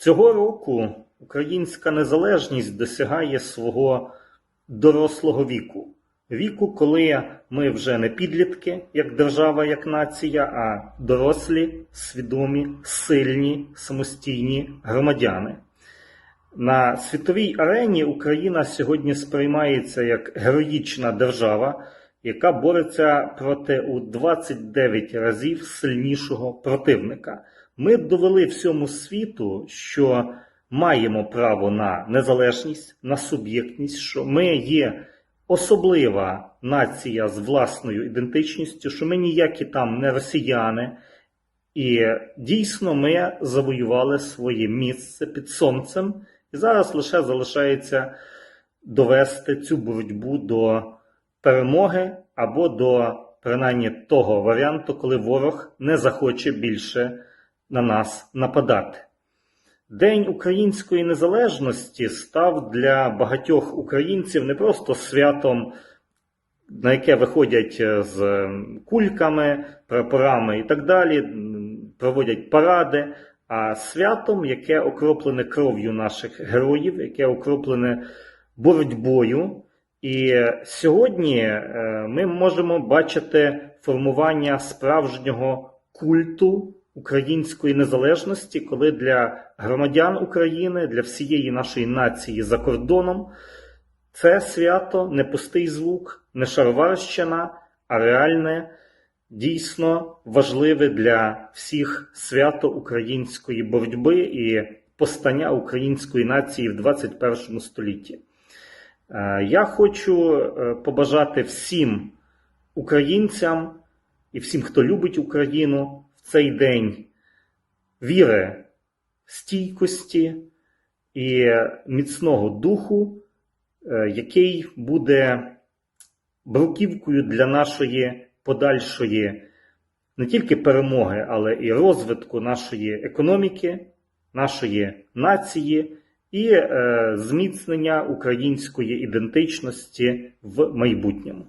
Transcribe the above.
Цього року українська незалежність досягає свого дорослого віку. Віку, коли ми вже не підлітки, як держава, як нація, а дорослі, свідомі, сильні, самостійні громадяни. На світовій арені Україна сьогодні сприймається як героїчна держава, яка бореться проти у 29 разів сильнішого противника. Ми довели всьому світу, що маємо право на незалежність, на суб'єктність, що ми є особлива нація з власною ідентичністю, що ми ніякі там не росіяни. І дійсно ми завоювали своє місце під сонцем, і зараз лише залишається довести цю боротьбу до перемоги або до принаймні того варіанту, коли ворог не захоче більше на нас нападати. День української незалежності став для багатьох українців не просто святом, на яке виходять е, з кульками, прапорами і так далі, проводять паради, а святом, яке окроплене кров'ю наших героїв, яке окроплене боротьбою. І сьогодні е, ми можемо бачити формування справжнього культу української незалежності, коли для громадян України, для всієї нашої нації за кордоном це свято не пустий звук, не шароварщина, а реальне, дійсно важливе для всіх свято української боротьби і постання української нації в 21 столітті. Е, Я хочу е, побажати всім українцям і всім, хто любить Україну, цей день віри, стійкості і міцного духу, е, який буде бруківкою для нашої подальшої не тільки перемоги, але і розвитку нашої економіки, нашої нації і е, зміцнення української ідентичності в майбутньому.